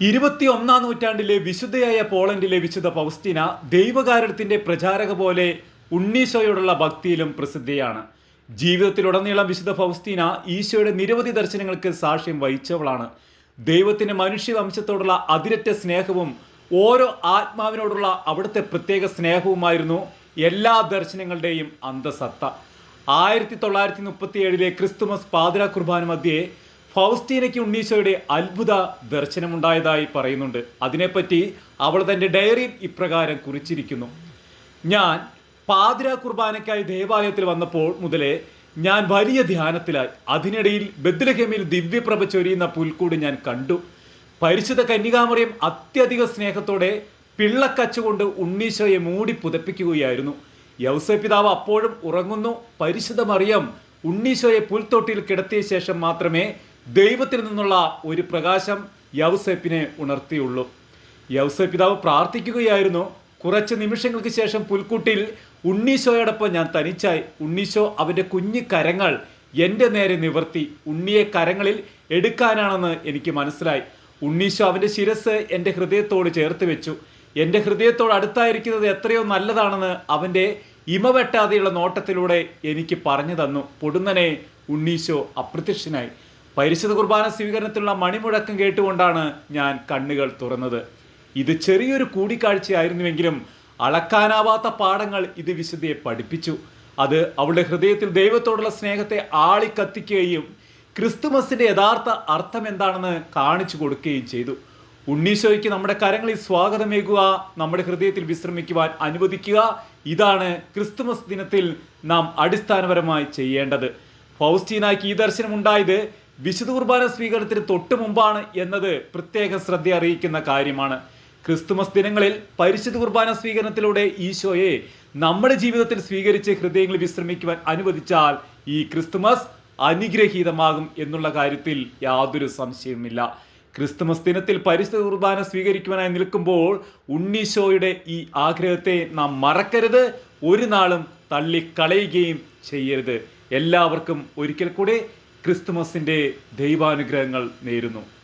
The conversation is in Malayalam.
ഇരുപത്തി ഒന്നാം നൂറ്റാണ്ടിലെ വിശുദ്ധയായ പോളണ്ടിലെ വിശുദ്ധ പൗസ്റ്റിന ദൈവകാരണത്തിന്റെ പ്രചാരക പോലെ ഉണ്ണീശോയോടുള്ള ഭക്തിയിലും പ്രസിദ്ധിയാണ്. ജീവിതത്തിലുടനീളം വിശുദ്ധ ഫൗസ്തീന ഈശോയുടെ നിരവധി ദർശനങ്ങൾക്ക് സാക്ഷ്യം വഹിച്ചവളാണ്. ദൈവത്തിന്റെ മനുഷ്യവംശത്തോടുള്ള അതിരറ്റ സ്നേഹവും ഓരോ ആത്മാവിനോടുള്ള അവിടുത്തെ പ്രത്യേക സ്നേഹവുമായിരുന്നു എല്ലാ ദർശനങ്ങളുടെയും അന്തസത്ത. ആയിരത്തി തൊള്ളായിരത്തി മുപ്പത്തി ഏഴിലെ ക്രിസ്തുമസ് പാതിര കുർബാന മധ്യേ ഫൗസ്റ്റീനയ്ക്ക് ഉണ്ണീശോയുടെ അത്ഭുത ദർശനമുണ്ടായതായി പറയുന്നുണ്ട്. അതിനെപ്പറ്റി അവൾ തന്റെ ഡയറിയിൽ ഇപ്രകാരം കുറിച്ചിരിക്കുന്നു. ഞാൻ പാതിര കുർബാനയ്ക്കായി ദേവാലയത്തിൽ വന്നപ്പോൾ മുതലേ ഞാൻ വലിയ ധ്യാനത്തിലായി. അതിനിടയിൽ ബദ്ലഹേമിൽ ദിവ്യപ്രഭ ചൊരിയുന്ന പുൽക്കൂട് ഞാൻ കണ്ടു. പരിശുദ്ധ കന്യകാമറിയം അത്യധിക സ്നേഹത്തോടെ പിള്ളക്കച്ചുകൊണ്ട് ഉണ്ണീശോയെ മൂടി പുതപ്പിക്കുകയായിരുന്നു. യൗസ പിതാവ് അപ്പോഴും ഉറങ്ങുന്നു. പരിശുദ്ധ മറിയം ഉണ്ണീശോയെ പുൽത്തൊട്ടിയിൽ കിടത്തിയ ശേഷം മാത്രമേ ദൈവത്തിൽ നിന്നുള്ള ഒരു പ്രകാശം യൗസേപ്പിനെ ഉണർത്തിയുള്ളൂ. യൗസ പിതാവ് പ്രാർത്ഥിക്കുകയായിരുന്നു. കുറച്ച് നിമിഷങ്ങൾക്ക് ശേഷം പുൽക്കൂട്ടിൽ ഉണ്ണീശോയോടൊപ്പം ഞാൻ തനിച്ചായി. ഉണ്ണീശോ അവന്റെ കുഞ്ഞു കരങ്ങൾ എന്റെ നേരെ നിവർത്തി. ഉണ്ണിയെ കരങ്ങളിൽ എടുക്കാനാണെന്ന് എനിക്ക് മനസ്സിലായി. ഉണ്ണീശോ അവന്റെ ശിരസ് എന്റെ ഹൃദയത്തോട് ചേർത്ത് വെച്ചു. എന്റെ ഹൃദയത്തോട് അടുത്തായിരിക്കുന്നത് എത്രയോ നല്ലതാണെന്ന് അവന്റെ ഇമ വെട്ടാതെയുള്ള നോട്ടത്തിലൂടെ എനിക്ക് പറഞ്ഞു തന്നു. പൊടുന്നനെ ഉണ്ണീശോ അപ്രത്യക്ഷനായി. പരിശുദ്ധ കുർബാന സ്വീകരണത്തിലുള്ള മണിമുഴക്കം കേട്ടുകൊണ്ടാണ് ഞാൻ കണ്ണുകൾ തുറന്നത്. ഇത് ചെറിയൊരു കൂടിക്കാഴ്ചയായിരുന്നുവെങ്കിലും അളക്കാനാവാത്ത പാഠങ്ങൾ ഇത് വിശുദ്ധയെ പഠിപ്പിച്ചു. അത് അവളുടെ ഹൃദയത്തിൽ ദൈവത്തോടുള്ള സ്നേഹത്തെ ആളിക്കത്തിക്കുകയും ക്രിസ്തുമസിന്റെ യഥാർത്ഥ അർത്ഥം എന്താണെന്ന് കാണിച്ചു കൊടുക്കുകയും ചെയ്തു. ഉണ്ണീശോയ്ക്ക് നമ്മുടെ കരങ്ങളിൽ സ്വാഗതമേകുക നമ്മുടെ ഹൃദയത്തിൽ വിശ്രമിക്കുവാൻ അനുവദിക്കുക. ഇതാണ് ക്രിസ്തുമസ് ദിനത്തിൽ നാം അടിസ്ഥാനപരമായി ചെയ്യേണ്ടത്. ഫൗസ്റ്റീനായ്ക്ക് ഈ ദർശനം ഉണ്ടായത് വിശുദ്ധ കുർബാന സ്വീകരണത്തിന് തൊട്ടു മുമ്പാണ് എന്നത് പ്രത്യേക ശ്രദ്ധ അറിയിക്കുന്ന കാര്യമാണ്. ക്രിസ്തുമസ് ദിനങ്ങളിൽ പരിശുദ്ധ കുർബാന സ്വീകരണത്തിലൂടെ ഈശോയെ നമ്മുടെ ജീവിതത്തിൽ സ്വീകരിച്ച് ഹൃദയങ്ങൾ വിശ്രമിക്കുവാൻ അനുവദിച്ചാൽ ഈ ക്രിസ്തുമസ് അനുഗ്രഹീതമാകും എന്നുള്ള കാര്യത്തിൽ യാതൊരു സംശയവുമില്ല. ക്രിസ്തുമസ് ദിനത്തിൽ പരിശുദ്ധ കുർബാന സ്വീകരിക്കുവാനായി നിൽക്കുമ്പോൾ ഉണ്ണീശോയുടെ ഈ ആഗ്രഹത്തെ നാം മറക്കരുത് ഒരു നാളും തള്ളിക്കളയുകയും ചെയ്യരുത്. എല്ലാവർക്കും ഒരിക്കൽ കൂടെ ക്രിസ്തുമസിന്റെ ദൈവാനുഗ്രഹങ്ങൾ നേരുന്നു.